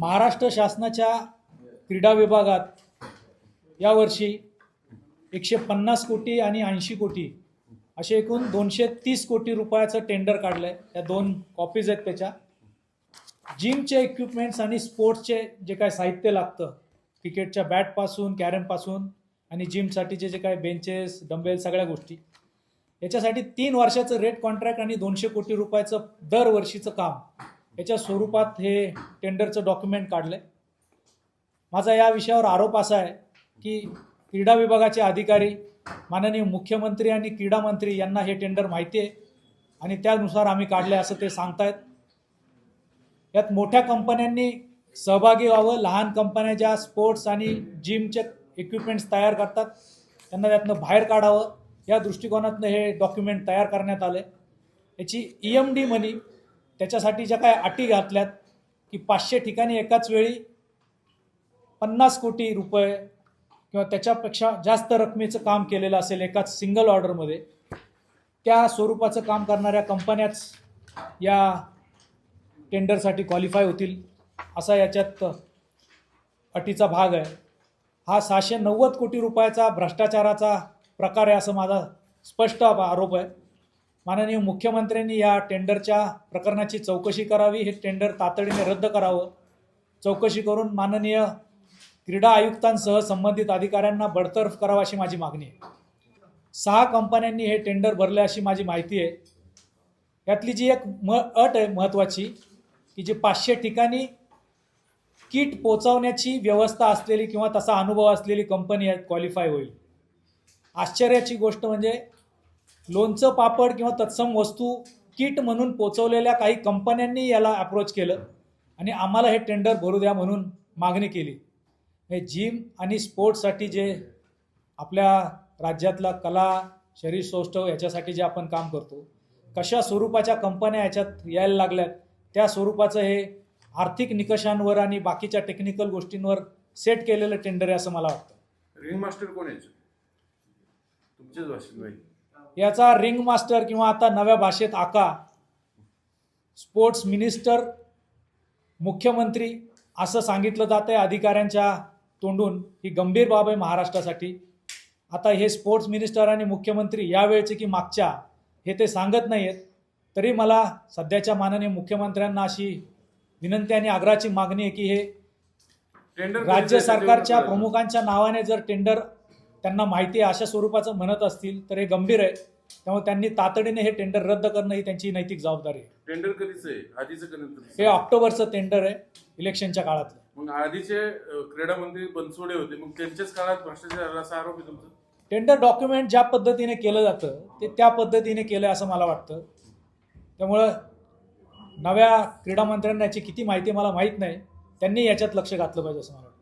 महाराष्ट्र शासनाच्या क्रीडा विभागात यावर्षी एकशे पन्नास कोटी आणि ऐंशी कोटी असे एकूण दोनशे तीस कोटी रुपयाचं टेंडर काढलं आहे त्या दोन कॉपीज आहेत त्याच्या. जिमचे इक्विपमेंट्स आणि स्पोर्ट्सचे जे काय साहित्य लागतं क्रिकेटच्या बॅटपासून कॅरमपासून आणि जिमसाठीचे जे काय बेंचेस डंबेल सगळ्या गोष्टी. याच्यासाठी तीन वर्षाचं रेट कॉन्ट्रॅक्ट आणि दोनशे कोटी रुपयाचं दरवर्षीचं काम. याच्या स्वरूपात हे टेंडरचं डॉक्युमेंट काढलं आहे माझा या विषयावर आरोप असा आहे की क्रीडा विभागाचे अधिकारी माननीय मुख्यमंत्री आणि क्रीडा मंत्री यांना हे टेंडर माहिती आहे आणि त्यानुसार आम्ही काढले असं ते सांगतायत. यात मोठ्या कंपन्यांनी सहभागी व्हावं लहान कंपन्या ज्या स्पोर्ट्स आणि जिमचे इक्विपमेंट्स तयार करतात त्यांना त्यातनं बाहेर काढावं. या दृष्टिकोनातनं हे डॉक्युमेंट तयार करण्यात आलं याची ई एम डी मनी त्याच्यासाठी ज्या काय अटी घातल्यात की पाचशे ठिकाणी एकाच वेळी पन्नास कोटी रुपये किंवा त्याच्यापेक्षा जास्त रकमेचं काम केलेलं असेल एकाच सिंगल ऑर्डरमध्ये त्या स्वरूपाचं काम करणाऱ्या कंपन्याच या टेंडरसाठी क्वालिफाय होतील असा याच्यात अटीचा भाग आहे. हा सहाशे नव्वद कोटी रुपयाचा भ्रष्टाचाराचा प्रकार आहे असं माझा स्पष्ट आरोप आहे. माननीय मुख्यमंत्र्यांनी या टेंडरच्या प्रकरणाची चौकशी करावी हे टेंडर तातडीने रद्द करावं. चौकशी करून माननीय क्रीडा आयुक्तांसह संबंधित अधिकाऱ्यांना बडतर्फ करावा अशी माझी मागणी आहे. सहा कंपन्यांनी हे टेंडर भरले अशी माझी माहिती आहे. यातली जी एक म अट आहे महत्त्वाची की जी पाचशे ठिकाणी किट पोचवण्याची व्यवस्था असलेली किंवा तसा अनुभव असलेली कंपनी आहे क्वालिफाय होईल. आश्चर्याची गोष्ट म्हणजे लोणचं पापड किंवा तत्सम वस्तू किट म्हणून पोचवलेल्या काही कंपन्यांनी याला अप्रोच केलं आणि आम्हाला हे टेंडर भरू द्या म्हणून मागणी केली. हे जिम आणि स्पोर्ट्ससाठी जे आपल्या राज्यातला कला शरीर सौष्ठव याच्यासाठी जे आपण काम करतो कशा स्वरूपाच्या कंपन्या याच्यात यायला लागल्यात त्या स्वरूपाचं हे आर्थिक निकषांवर आणि बाकीच्या टेक्निकल गोष्टींवर सेट केलेलं टेंडर आहे असं मला वाटतं. रिंग मास्टर कोण आहे? तुमचेच भाषेत भाई. याचा रिंग मास्टर किंवा आता नव्या भाषेत आका स्पोर्ट्स मिनिस्टर मुख्यमंत्री असं सांगितलं जात आहे अधिकाऱ्यांच्या तोंडून. ही गंभीर बाब आहे महाराष्ट्रासाठी. आता हे स्पोर्ट्स मिनिस्टर आणि मुख्यमंत्री यावेळचे की मागच्या हे ते सांगत नाही आहेत तरी मला सध्याच्या माननीय मुख्यमंत्र्यांना अशी विनंती आणि आग्रहाची मागणी आहे की हे टेंडर राज्य सरकारच्या प्रमुखांच्या नावाने जर टेंडर त्यांना माहिती आहे अशा स्वरूपाचं म्हणत असतील तर हे गंभीर आहे. त्यामुळे त्यांनी तातडीने हे टेंडर रद्द करणं ही त्यांची नैतिक जबाबदारी आहे. टेंडर कधीच आहे? आधीचं हे ऑक्टोबरचं टेंडर आहे इलेक्शनच्या काळातलं. मग आधीचे क्रीडा मंत्री बनसोडे होते मग त्यांच्याच काळात भ्रष्टाचार झाला असा आरोप आहे तुमचा? टेंडर डॉक्युमेंट ज्या पद्धतीने केलं जातं ते त्या पद्धतीने केलं असं मला वाटतं. त्यामुळं नव्या क्रीडा मंत्र्यांना याची किती माहिती मला माहीत नाही. त्यांनी याच्यात लक्ष घातलं पाहिजे असं मला वाटतं.